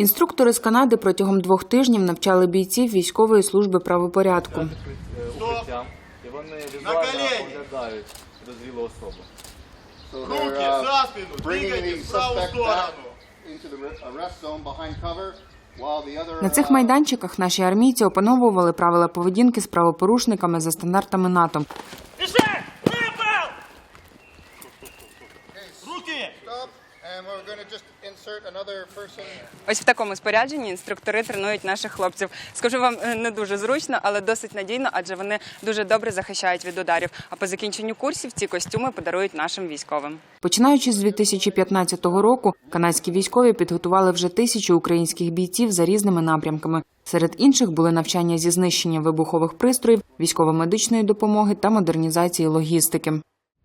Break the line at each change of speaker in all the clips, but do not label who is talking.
Інструктори з Канади протягом двох тижнів навчали бійців військової служби правопорядку.
укриття, і вони візуально оглядають підозрілу особу.
Руки за спину, двигайте в праву сторону.
На цих майданчиках наші армійці опановували правила поведінки з правопорушниками за стандартами НАТО.
Ось в такому спорядженні інструктори тренують наших хлопців. Скажу вам е, не дуже зручно, але досить надійно, адже вони дуже добре захищають від ударів. А по закінченню курсів ці костюми подарують нашим військовим.
Починаючи з 2015 року, канадські військові підготували вже тисячу українських бійців за різними напрямками. Серед інших були навчання зі знищення вибухових пристроїв, військово-медичної допомоги та модернізації логістики.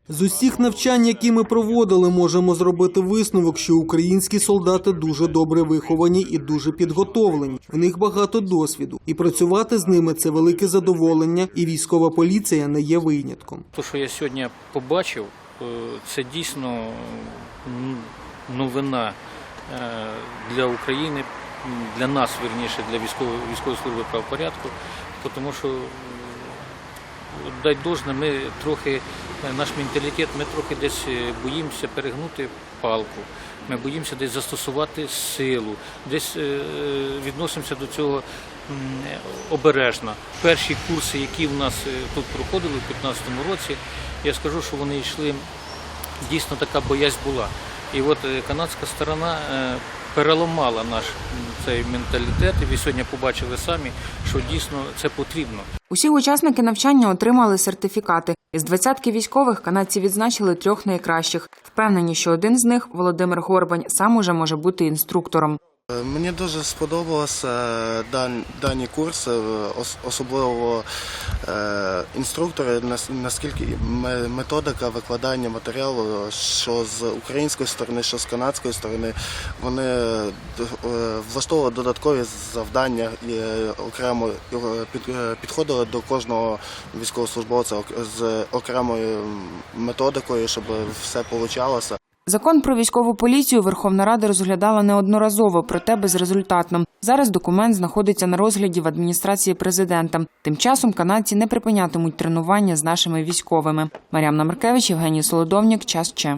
З усіх навчань, які ми проводили, можемо зробити висновок, що українські солдати дуже добре виховані і дуже підготовлені. В них багато досвіду, і працювати з ними це велике задоволення, і військова поліція не є винятком.
Те, що я сьогодні побачив, е, це дійсно новина е, для України, для нас, вірніше, для військової, військової служби правопорядку, тому що дай должне, ми трохи, наш менталітет, ми трохи десь е, боїмося перегнути палку. Ми боїмося десь застосувати силу, десь е, відносимося до цього обережно. Перші курси, які в нас е, тут проходили у 2015 році, я скажу, що вони йшли дійсно така боязнь була. І от канадська сторона переламала наш цей менталітет, і ви сьогодні побачили самі, що дійсно це потрібно.
Усі учасники навчання отримали сертифікати. Із двадцятки військових канадці відзначили трьох найкращих. Впевнені, що один з них, Володимир Горбань, сам уже може бути інструктором.
Мені дуже сподобалося дан- дані курси, е, особливо е, інструктори, нас- наскільки методика викладання матеріалу, що з української сторони, що з канадської сторони, вони е, влаштовували додаткові завдання і окремо підходили до кожного військовослужбовця з окремою методикою, щоб все получалося.
Закон про військову поліцію Верховна Рада розглядала неодноразово, проте безрезультатно. Зараз документ знаходиться на розгляді в адміністрації президента. Тим часом канадці не припинятимуть тренування з нашими військовими. Мар'яна Маркевич, Євгеній Солодовнік. Час Че.